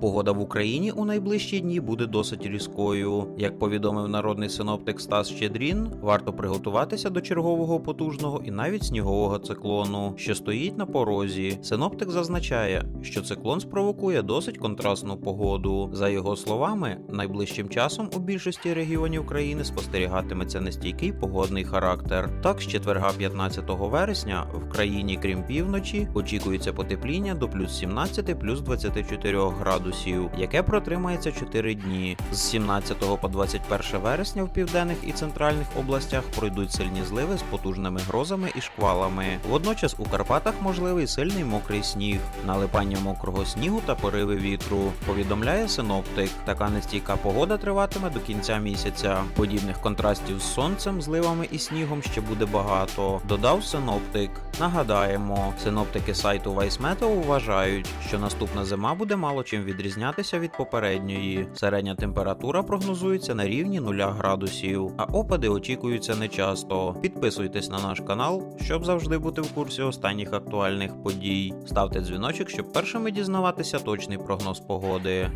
Погода в Україні у найближчі дні буде досить різкою. Як повідомив народний синоптик Стас Щедрін, варто приготуватися до чергового потужного і навіть снігового циклону, що стоїть на порозі. Синоптик зазначає, що циклон спровокує досить контрастну погоду. За його словами, найближчим часом у більшості регіонів країни спостерігатиметься нестійкий погодний характер. Так, з четверга 15 вересня в країні, крім півночі, очікується потепління до плюс 17 плюс 24 градусів, яке протримається 4 дні. З 17 по 21 вересня в південних і центральних областях пройдуть сильні зливи з потужними грозами і шквалами. Водночас у Карпатах можливий сильний мокрий сніг, налипання мокрого снігу та пориви вітру. Повідомляє синоптик. Така нестійка погода триватиме до кінця місяця. Подібних контрастів з сонцем, зливами і снігом ще буде багато. Додав синоптик. Нагадаємо, синоптики сайту Vicemeteo вважають, що наступна зима буде мало чим відрізнятися від попередньої. Середня температура прогнозується на рівні 0 градусів, а опади очікуються нечасто. Підписуйтесь на наш канал, щоб завжди бути в курсі останніх актуальних подій. Ставте дзвіночок, щоб першими дізнаватися точний прогноз погоди.